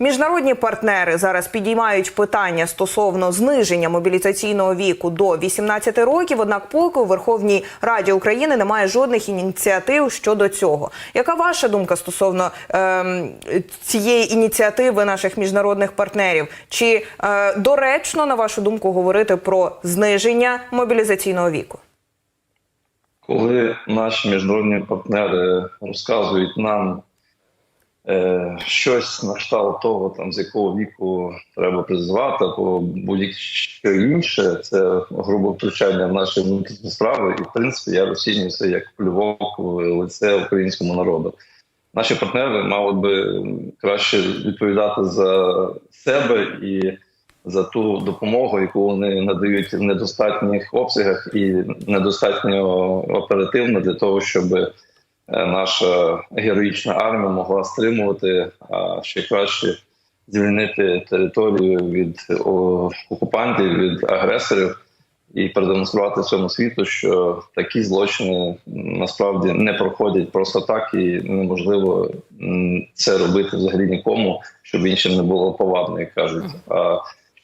Міжнародні партнери зараз підіймають питання стосовно зниження мобілізаційного віку до 18 років. Однак, поки у Верховній Раді України немає жодних ініціатив щодо цього. Яка ваша думка стосовно ем, цієї ініціативи наших міжнародних партнерів? Чи е, доречно на вашу думку говорити про зниження мобілізаційного віку? Коли наші міжнародні партнери розказують нам е, щось на кшталт того, там з якого віку треба призвати, або будь-що інше, це грубо втручання в наші внутрішні справи. І в принципі я розцінюю це як плювок в лице українському народу. Наші партнери мали би краще відповідати за себе і за ту допомогу, яку вони надають в недостатніх обсягах і недостатньо оперативно для того, щоб наша героїчна армія могла стримувати, а ще краще звільнити територію від окупантів, від агресорів і продемонструвати всьому світу, що такі злочини насправді не проходять просто так, і неможливо це робити взагалі нікому, щоб іншим не було повадно, як кажуть. А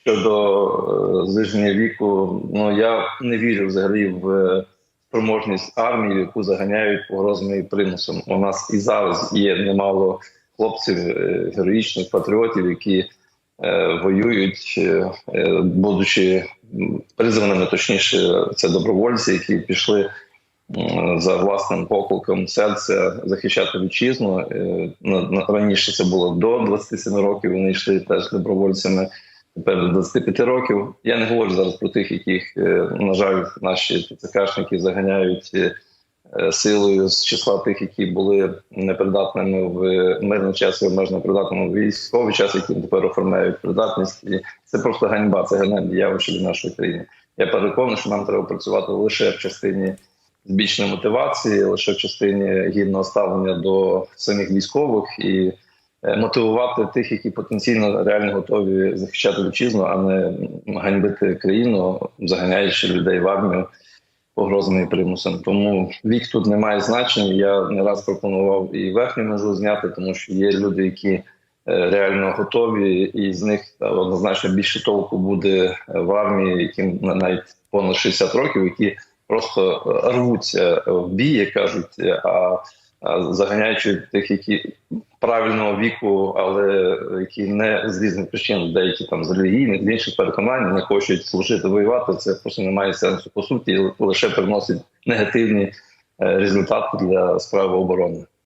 щодо е, зниження віку, ну я не вірю взагалі в спроможність армії, яку заганяють погрозами і примусом. У нас і зараз є немало хлопців, е, героїчних патріотів, які е, воюють, е, будучи призваними, точніше, це добровольці, які пішли за власним покликом серця захищати вітчизну. Раніше це було до 27 років. Вони йшли теж добровольцями. Тепер до 25 років. Я не говорю зараз про тих, яких, е, на жаль, наші ТЦКшники заганяють е, е, силою з числа тих, які були непридатними в мирний час і обмежено придатними в військовий час, які тепер оформляють придатність. І це просто ганьба, це ганебне явище для нашої країни. Я переконаний, що нам треба працювати лише в частині збільшення мотивації, лише в частині гідного ставлення до самих військових і е, мотивувати тих, які потенційно реально готові захищати вітчизну, а не ганьбити країну, заганяючи людей в армію погрозами і примусом. Тому вік тут не має значення. Я не раз пропонував і верхню межу зняти, тому що є люди, які е, реально готові, і з них е, однозначно більше толку буде в армії, яким на- навіть понад 60 років, які просто е, рвуться в бій, як кажуть, е, а заганяючи тих, які правильного віку, але які не з різних причин, деякі там з релігійних, з інших переконань не хочуть служити воювати. Це просто не має сенсу по суті, лише приносить негативні е, результати для справи оборони.